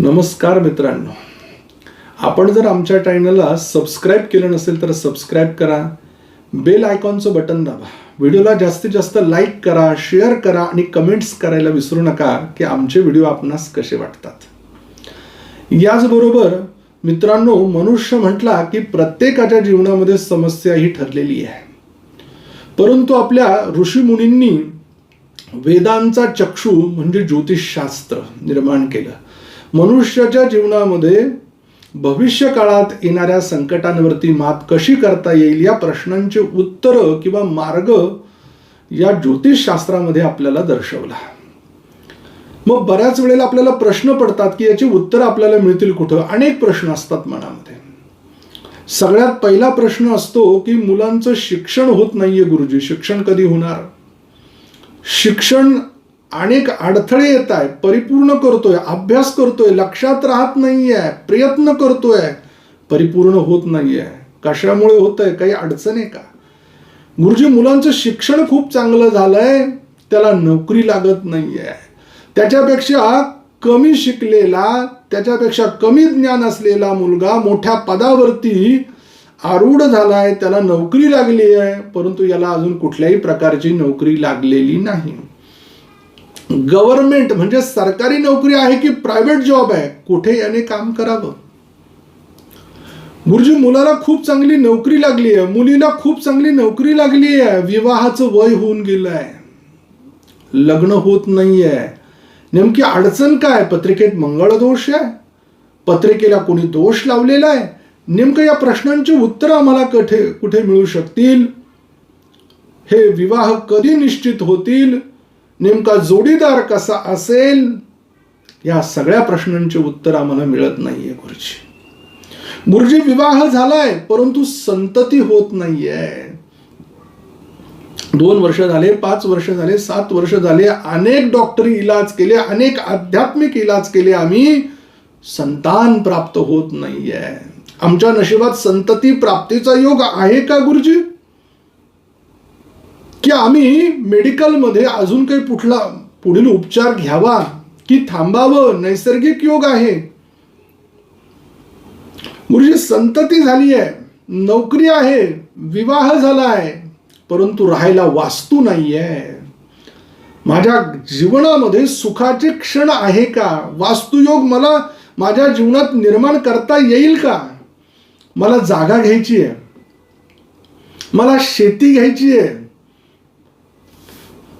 नमस्कार मित्रांनो. आपण जर आमच्या चॅनलला सबस्क्राईब केलं नसेल तर सबस्क्राईब करा. बेल आयकॉनचं बटन दाबा. व्हिडिओला जास्तीत जास्त लाईक करा शेअर करा आणि कमेंट्स करायला विसरू नका की आमचे व्हिडिओ आपणास कसे वाटतात. याचबरोबर मित्रांनो मनुष्य म्हटला की प्रत्येकाच्या जीवनामध्ये समस्या ही ठरलेली आहे. परंतु आपल्या ऋषीमुनींनी वेदांचा चक्षु म्हणजे ज्योतिषशास्त्र निर्माण केलं. मनुष्याच्या जीवनामध्ये भविष्य काळात येणाऱ्या संकटांवरती मात कशी करता येईल या प्रश्नांचे उत्तर किंवा मार्ग या ज्योतिषशास्त्रामध्ये आपल्याला दर्शवला. मग बऱ्याच वेळेला आपल्याला प्रश्न पडतात की याची उत्तर आपल्याला मिळतील कुठं? अनेक प्रश्न असतात मनामध्ये. सगळ्यात पहिला प्रश्न असतो की मुलांचं शिक्षण होत नाहीये गुरुजी. शिक्षण कधी होणार? शिक्षण अनेक अडथळे येत आहे परिपूर्ण करतोय अभ्यास करतोय लक्षात राहत नाहीये प्रयत्न करतोय परिपूर्ण होत नाहीये. कशामुळे होत आहे काही अडचण आहे का? गुरुजी मुलांचं शिक्षण खूप चांगलं झालंय त्याला नोकरी लागत नाहीये. त्याच्यापेक्षा कमी शिकलेला त्याच्यापेक्षा कमी ज्ञान असलेला मुलगा मोठ्या पदावरती आरूढ झालाय त्याला नोकरी लागली आहे परंतु याला अजून कुठल्याही प्रकारची नोकरी लागलेली नाही. गव्हर्नमेंट म्हणजे सरकारी नोकरी आहे की प्रायव्हेट जॉब आहे? कुठे याने काम करावं? गुरुजी मुलाला खूप चांगली नोकरी लागली आहे. मुलीला खूप चांगली नोकरी लागली आहे. विवाहाचं वय होऊन गेलं आहे लग्न होत नाही आहे नेमकी अडचण काय? पत्रिकेत मंगळ दोष आहे? पत्रिकेला कोणी दोष लावलेला आहे? नेमकं या प्रश्नांची उत्तरं आम्हाला कुठे कुठे मिळू शकतील? हे विवाह कधी निश्चित होतील? नेमका जोडीदार कसा असेल या सगळ्या प्रश्नांचे उत्तर आम्हाला मिळत नाहीये गुरुजी. गुरुजी विवाह झालाय परंतु संतती होत नाहीये. दोन वर्ष झाले पाच वर्ष झाले सात वर्ष झाले अनेक डॉक्टरी इलाज केले अनेक आध्यात्मिक इलाज केले आम्ही संतान प्राप्त होत नाहीये. आमच्या नशिबात संतती प्राप्तीचा योग आहे का गुरुजी? की आम्ही मेडिकलमध्ये अजून काही कुठला पुढील उपचार घ्यावा की थांबावं? नैसर्गिक योग आहे. गुरुजी संतती झाली आहे नोकरी आहे. विवाह झाला आहे परंतु राहायला वास्तू नाहीये. माझ्या जीवनामध्ये सुखाचे क्षण आहे का? वास्तुयोग मला माझ्या जीवनात निर्माण करता येईल का? मला जागा घ्यायची आहे मला शेती घ्यायची आहे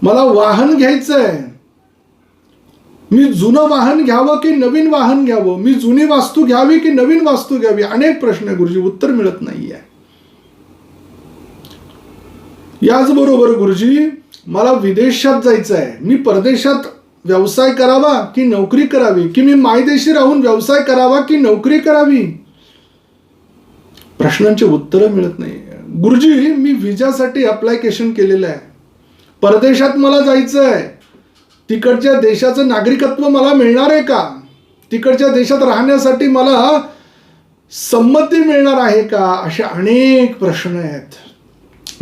मला वाहन घ्यायचं आहे मी जुनं वाहन घ्यावं की नवीन वाहन घ्यावं? मी जुनी वास्तू घ्यावी की नवीन वास्तू घ्यावी? अनेक प्रश्न आहे गुरुजी उत्तर मिळत नाहीये. याचबरोबर गुरुजी मला विदेशात जायचं आहे मी परदेशात व्यवसाय करावा की नोकरी करावी? की मी मायदेशी राहून व्यवसाय करावा की नोकरी करावी? प्रश्नांची उत्तरं मिळत नाही गुरुजी मी विजासाठी अप्लायकेशन केलेलं आहे. परदेशात मला जायचं आहे तिकडच्या देशाचं नागरिकत्व मला मिळणार आहे का? तिकडच्या देशात राहण्यासाठी मला संमती मिळणार आहे का? असे अनेक प्रश्न आहेत.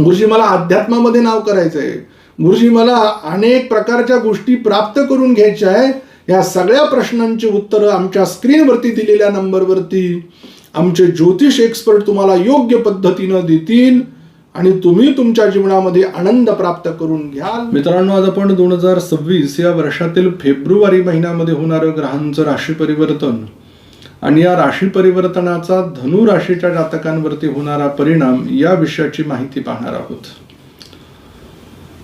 गुरुजी मला अध्यात्मामध्ये नाव करायचं आहे गुरुजी मला अनेक प्रकारच्या गोष्टी प्राप्त करून घ्यायच्या आहे. या सगळ्या प्रश्नांची उत्तरं आमच्या स्क्रीनवरती दिलेल्या नंबरवरती आमचे ज्योतिष एक्सपर्ट तुम्हाला योग्य पद्धतीनं देतील. आणि तुम्ही तुमच्या जीवनामध्ये आनंद प्राप्त करून घ्याल. मित्रांनो आज आपण दोन हजार सव्वीस या वर्षातील फेब्रुवारी महिन्यामध्ये होणारं ग्रहांचं राशी परिवर्तन आणि या राशी परिवर्तनाचा धनु राशीच्या जातकांवरती होणारा परिणाम या विषयाची माहिती पाहणार आहोत.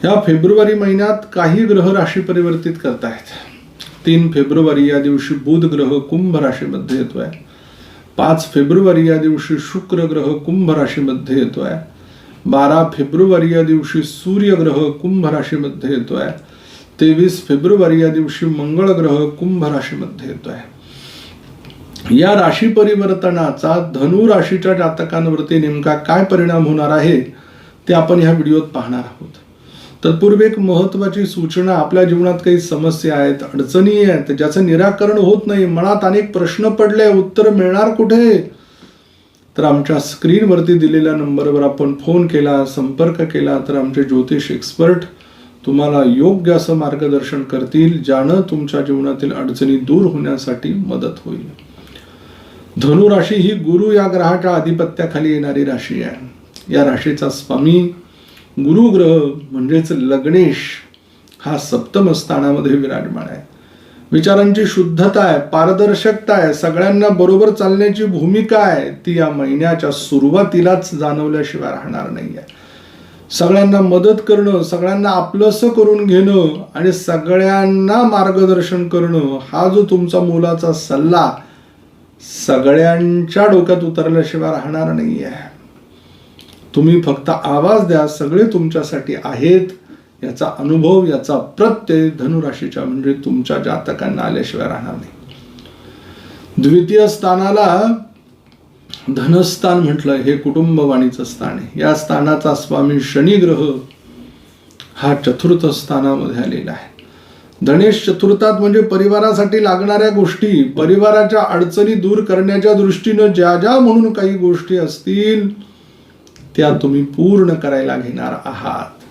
या फेब्रुवारी महिन्यात काही ग्रह राशी परिवर्तित करतायत. तीन फेब्रुवारी या दिवशी बुध ग्रह कुंभ राशीमध्ये येतोय. पाच फेब्रुवारी या दिवशी शुक्र ग्रह कुंभ राशीमध्ये येतोय. बारा फेब्रुवारी या दिवशी सूर्यग्रह कुंभ राशीमध्ये येतोय. तेवीस फेब्रुवारी या दिवशी मंगळ ग्रह कुंभ राशीमध्ये येतोय. या राशी परिवर्तनाचा धनु राशीच्या जातकांवरती नेमका काय परिणाम होणार आहे ते आपण ह्या व्हिडिओत पाहणार आहोत. तत्पूर्वी एक महत्वाची सूचना आपल्या जीवनात काही समस्या आहेत अडचणी आहेत ज्याचं निराकरण होत नाही मनात अनेक प्रश्न पडले उत्तर मिळणार कुठे? तर आमच्या स्क्रीनवरती दिलेल्या नंबरवर आपण फोन केला संपर्क केला तर आमचे ज्योतिष एक्सपर्ट तुम्हाला योग्य असं मार्गदर्शन करतील ज्यानं तुमच्या जीवनातील अडचणी दूर होण्यासाठी मदत होईल. धनु राशी ही गुरु या ग्रहाच्या आधिपत्याखाली येणारी राशी आहे. या राशीचा स्वामी गुरु ग्रह म्हणजेच लग्नेश हा सप्तम स्थानामध्ये विराजमान आहे. विचारांची शुद्धता आहे पारदर्शकता आहे सगळ्यांना बरोबर चालण्याची भूमिका आहे ती या महिन्याच्या सुरुवातीलाच जाणवल्याशिवाय राहणार नाही आहे सगळ्यांना मदत करणं सगळ्यांना आपलंसं करून घेणं आणि सगळ्यांना मार्गदर्शन करणं हा जो तुमचा मोलाचा सल्ला सगळ्यांच्या डोक्यात उतरल्याशिवाय राहणार नाही आहे तुम्ही फक्त आवाज द्या सगळे तुमच्यासाठी आहेत. याचा अनुभव याचा प्रत्यय धनुराशीच्या म्हणजे तुमच्या जातकांना आल्याशिवाय राहणार नाही. द्वितीय स्थानाला धनस्थान म्हटलं हे कुटुंबवाणीचं स्थान आहे. या स्थानाचा स्वामी शनी ग्रह हा चतुर्थ स्थानामध्ये आलेला आहे. गणेश चतुर्थात म्हणजे परिवारासाठी लागणाऱ्या गोष्टी परिवाराच्या अडचणी दूर करण्याच्या दृष्टीनं ज्या ज्या म्हणून काही गोष्टी असतील त्या तुम्ही पूर्ण करायला घेणार आहात.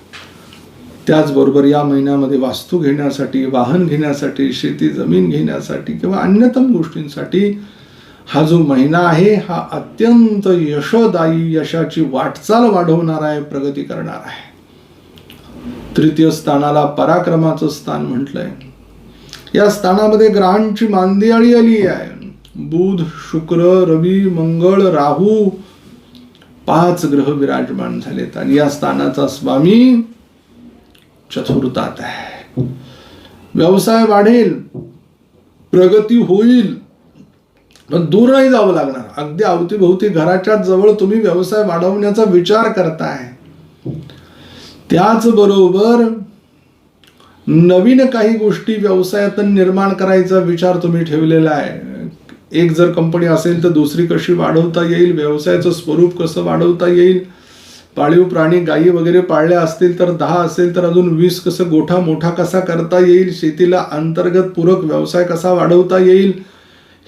त्याचबरोबर या महिन्यामध्ये वास्तू घेण्यासाठी वाहन घेण्यासाठी शेती जमीन घेण्यासाठी किंवा अन्यतम गोष्टींसाठी हा जो महिना आहे हा अत्यंत यशोदायी यशाची वाटचाल वाढवणार आहे प्रगती करणार आहे. तृतीय स्थानाला पराक्रमाचं स्थान म्हटलंय. या स्थानामध्ये ग्रहांची मांदियाळी आली आहे. बुध शुक्र रवी मंगळ राहू पाच ग्रह विराजमान झालेत. आणि या स्थानाचा स्वामी चतुर्थात आहे. व्यवसाय वाढेल प्रगती होईल पण दूर नाही जावं लागणार. अगदी अवतीभोवती घराच्या जवळ तुम्ही व्यवसाय वाढवण्याचा विचार करताय. त्याचबरोबर नवीन काही गोष्टी व्यवसायातून निर्माण करायचा विचार तुम्ही ठेवलेला आहे. एक जर कंपनी असेल तर दुसरी कशी वाढवता येईल? व्यवसायाचं स्वरूप कसं वाढवता येईल? पाळीव प्राणी गायी वगैरे पाळल्या असतील तर दहा असेल तर अजून वीस कसं गोठा मोठा कसा करता येईल? शेतीला अंतर्गत पूरक व्यवसाय कसा वाढवता येईल?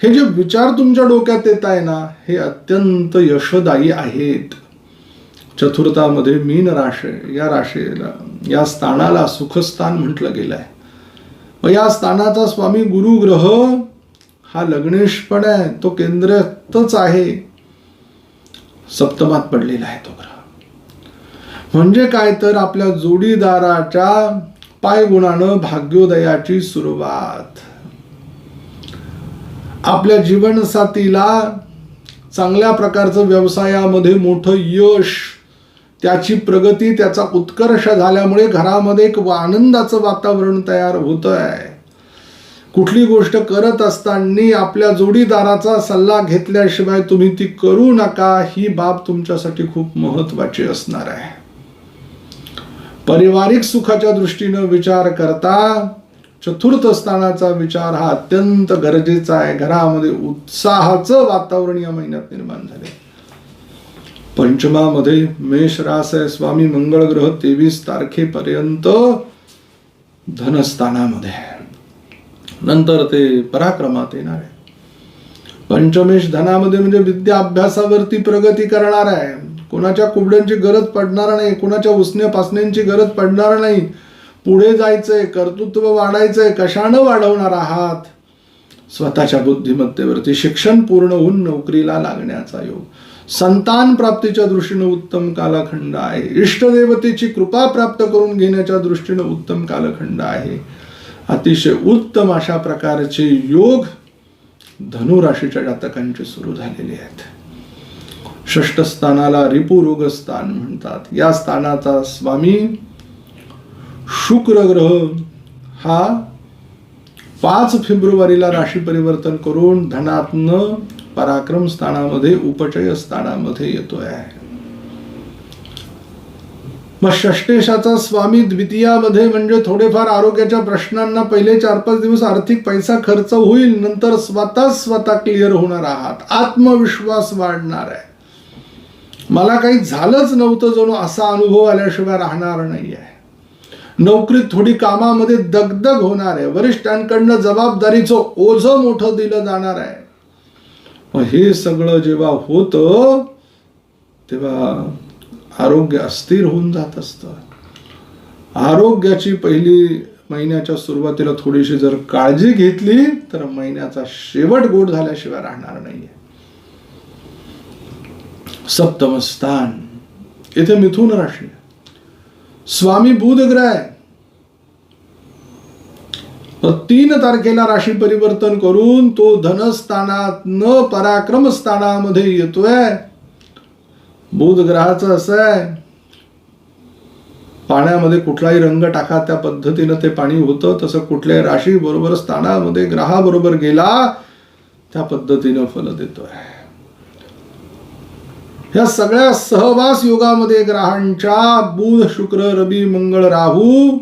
हे जे विचार तुमच्या डोक्यात येत आहे ना हे अत्यंत यशदायी आहेत. चतुर्थामध्ये मीन राशी या राशीला या स्थानाला सुखस्थान म्हटलं गेलं आहे मग या स्थानाचा स्वामी गुरु ग्रह हा लग्नेश पण आहे तो केंद्रातच आहे. सप्तमात पडलेला आहे तो ग्रह. म्हणजे काय तर आपल्या जोडीदाराच्या पायगुणानं भाग्योदयाची सुरुवात. आपल्या जीवनसाथीला चांगल्या प्रकारचं व्यवसायामध्ये मोठं यश त्याची प्रगती त्याचा उत्कर्ष झाल्यामुळे घरामध्ये एक आनंदाचं वातावरण तयार होत आहे कुठली गोष्ट करत असताना आपल्या जोडीदाराचा सल्ला घेतल्याशिवाय तुम्ही ती करू नका ही बाब तुमच्यासाठी खूप महत्त्वाची असणार आहे. पारिवारिक सुखाच्या दृष्टीनं विचार करता चतुर्थ स्थानाचा विचार हा अत्यंत गरजेचा आहे. घरामध्ये उत्साहाचं वातावरण या महिन्यात निर्माण झाले. पंचमामध्ये मेष रास आहे. स्वामी मंगळ ग्रह तेवीस तारखेपर्यंत धनस्थानामध्ये. आहे नंतर ते पराक्रमात येणार आहे. पंचमेश धनामध्ये म्हणजे विद्या अभ्यासावरती प्रगती करणार आहे. कोणाच्या कुबड्यांची गरज पडणार नाही कोणाच्या उसण्या पासण्यांची गरज पडणार नाही. पुढे जायचंय कर्तृत्व वाढायचंय कशानं वाढवणार आहात? स्वतःच्या बुद्धिमत्तेवरती शिक्षण पूर्ण होऊन नोकरीला लागण्याचा योग. संतान प्राप्तीच्या दृष्टीनं उत्तम कालखंड आहे. इष्टदेवतेची कृपा प्राप्त करून घेण्याच्या दृष्टीनं उत्तम कालखंड आहे. अतिशय उत्तम अशा प्रकारचे योग धनुराशीच्या जातकांचे सुरू झालेले आहेत. षष्ठ स्थानाला रिपुरोग स्थान म्हणतात. या स्थानाचा स्वामी शुक्र ग्रह हा पाच फेब्रुवारीला राशी परिवर्तन करून धनात्न पराक्रम स्थानामध्ये उपचय स्थानामध्ये येतोय. मग षष्टेशाचा स्वामी द्वितीयामध्ये म्हणजे थोडेफार आरोग्याच्या प्रश्नांना पहिले चार पाच दिवस आर्थिक पैसा खर्च होईल नंतर स्वतः स्वतः क्लिअर होणार आहात. आत्मविश्वास वाढणार आहे. मला काही झालंच नव्हतं जणू असा अनुभव आल्याशिवाय राहणार नाही आहे नोकरीत थोडी कामामध्ये दगदग होणार आहे. वरिष्ठांकडनं जबाबदारीचं ओझं मोठं दिलं जाणार आहे. मग हे सगळं जेव्हा होतं तेव्हा आरोग्य अस्थिर होऊन जात असतं. आरोग्याची पहिली महिन्याच्या सुरुवातीला थोडीशी जर काळजी घेतली तर महिन्याचा शेवट गोड झाल्याशिवाय राहणार नाहीये. सप्तम स्थान इथे मिथून राशी. स्वामी बुधग्रह. तीन तारखेला राशी परिवर्तन करून तो धनस्थानात न पराक्रम स्थानामध्ये येतोय. बुध ग्रहाचं असं आहे. पाण्यामध्ये कुठलाही रंग टाका त्या पद्धतीनं ते पाणी होतं. तसं कुठल्याही राशी बरोबर स्थानामध्ये ग्रहाबरोबर गेला त्या पद्धतीनं फल देतोय. या सगळ्या सहवास योगामध्ये ग्रहांच्या बुध शुक्र रवी मंगळ राहू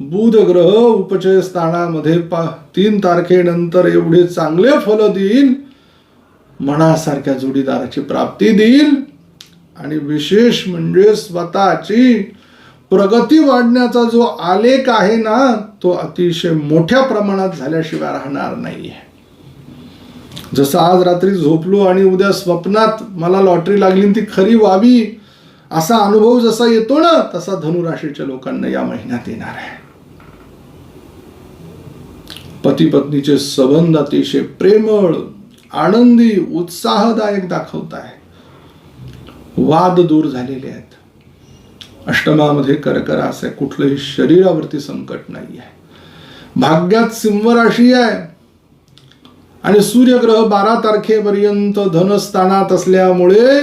बुध ग्रह उपचय स्थानामध्ये पा तीन तारखेनंतर एवढे चांगले फल देईल मनासारख्या जोडीदाराची प्राप्ती देईल आणि विशेष म्हणजे स्वतःची प्रगती वाढण्याचा जो आलेख आहे ना तो अतिशय मोठ्या प्रमाणात झाल्याशिवाय राहणार नाहीये. जसं आज रात्री झोपलो आणि उद्या स्वप्नात मला लॉटरी लागली आणि ती खरी व्हावी असा अनुभव जसा येतो ना तसा धनुराशीच्या लोकांना या महिन्यात येणार आहे. पती पत्नीचे संबंध अतिशय प्रेमळ आनंदी उत्साहदायक दाखवत आहे वाद दूर झालेले आहेत. अष्टमामध्ये कर्करास आहे. कुठलंही शरीरावरती संकट नाही आहे. भाग्यात सिंह राशी आहे. आणि सूर्यग्रह बारा तारखेपर्यंत धनस्थानात असल्यामुळे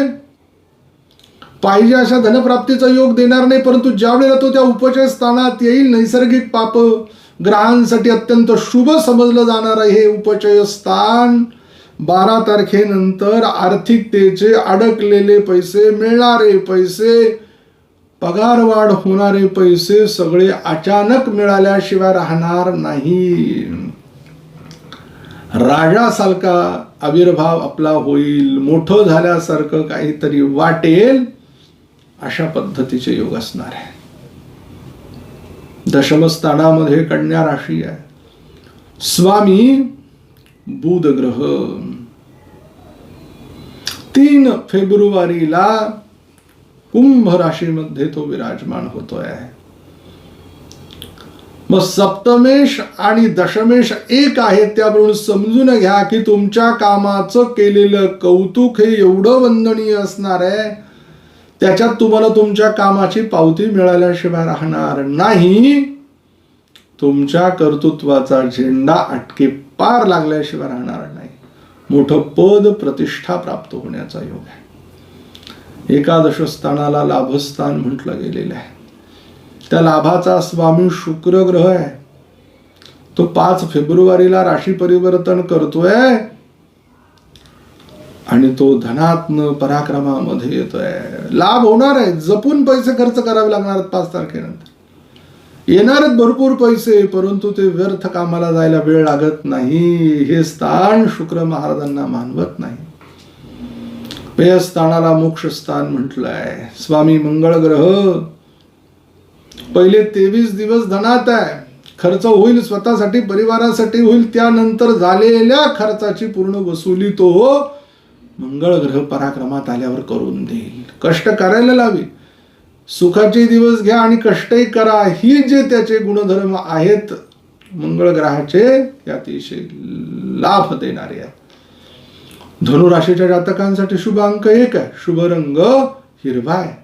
पाहिजे अशा धनप्राप्तीचा योग देणार नाही परंतु ज्या वेळेला तो त्या उपचय स्थानात येईल नैसर्गिक पाप ग्रहांसाठी अत्यंत शुभ समजलं जाणार आहे हे उपचय स्थान. बारा तारखेनंतर आर्थिकतेचे अडकलेले पैसे मिळणारे पैसे पगार वाढ होणारे पैसे सगळे अचानक मिळाल्याशिवाय राहणार नाही. राजासारखा आविर्भाव आपला होईल. मोठं झाल्यासारखं काहीतरी वाटेल अशा पद्धतीचे योग असणार आहे. दशमस्थानामध्ये कन्या राशी आहे. स्वामी बुध ग्रह. तीन फेब्रुवारीला कुंभ राशीमध्ये तो विराजमान होतोय. मग सप्तमेश आणि दशमेश एक आहे त्यावरून समजून घ्या की तुमच्या कामाचं केलेलं कौतुक हे एवढं वंदनीय असणार आहे. त्याच्यात तुम्हाला तुमच्या कामाची पावती मिळाल्याशिवाय राहणार नाही. तुमच्या कर्तृत्वाचा झेंडा अटके पार लागल्याशिवाय राहणार नाही. मोठं पद प्रतिष्ठा प्राप्त होण्याचा योग आहे. एकादश स्थानाला लाभस्थान म्हटलं गेलेलं आहे. त्या लाभाचा स्वामी शुक्र ग्रह आहे. तो पाच फेब्रुवारीला राशी परिवर्तन करतोय आणि तो धनात्न पराक्रमामध्ये येतोय. लाभ होणार आहे. जपून पैसे खर्च करावे लागणार पाच तारखेनंतर. येणारच भरपूर पैसे परंतु ते व्यर्थ कामाला जायला वेळ लागत नाही. हे स्थान शुक्र महाराजांना मानवत नाही. पेय स्थानाला मोक्ष स्थान म्हटलंय. स्वामी मंगळ ग्रह पहिले तेवीस दिवस धनात आहे. खर्च होईल स्वतःसाठी परिवारासाठी होईल त्यानंतर झालेल्या खर्चाची पूर्ण वसुली तो मंगळ ग्रह पराक्रमात आल्यावर करून देईल. कष्ट करायला लावी सुखाचे दिवस घ्या आणि कष्टही करा. ही जे त्याचे गुणधर्म आहेत मंगळ ग्रहाचे अतिशय लाभ देणारे आहेत. धनुराशीच्या जातकांसाठी शुभ अंक एक आहे. शुभ रंग हिरवा आहे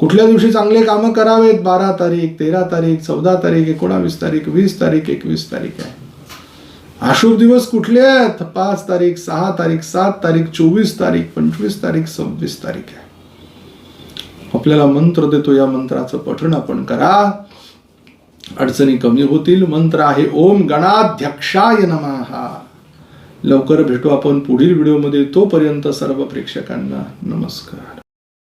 कुठल्या दिवशी चांगले कामं करावेत? बारा तारीख तेरा तारीख चौदा तारीख एकोणावीस तारीख वीस तारीख एकवीस तारीख आहे. अशुभ दिवस कुठले आहेत? पाच तारीख सहा तारीख सात तारीख चोवीस तारीख पंचवीस तारीख सव्वीस तारीख आहे. आपल्याला मंत्र देतो या मंत्राचं पठण आपण करा. अडचणी कमी होतील. मंत्र आहे ओम गणाध्यक्षाय नमहा लवकर भेटू आपण पुढील व्हिडिओमध्ये. तोपर्यंत सर्व प्रेक्षकांना नमस्कार.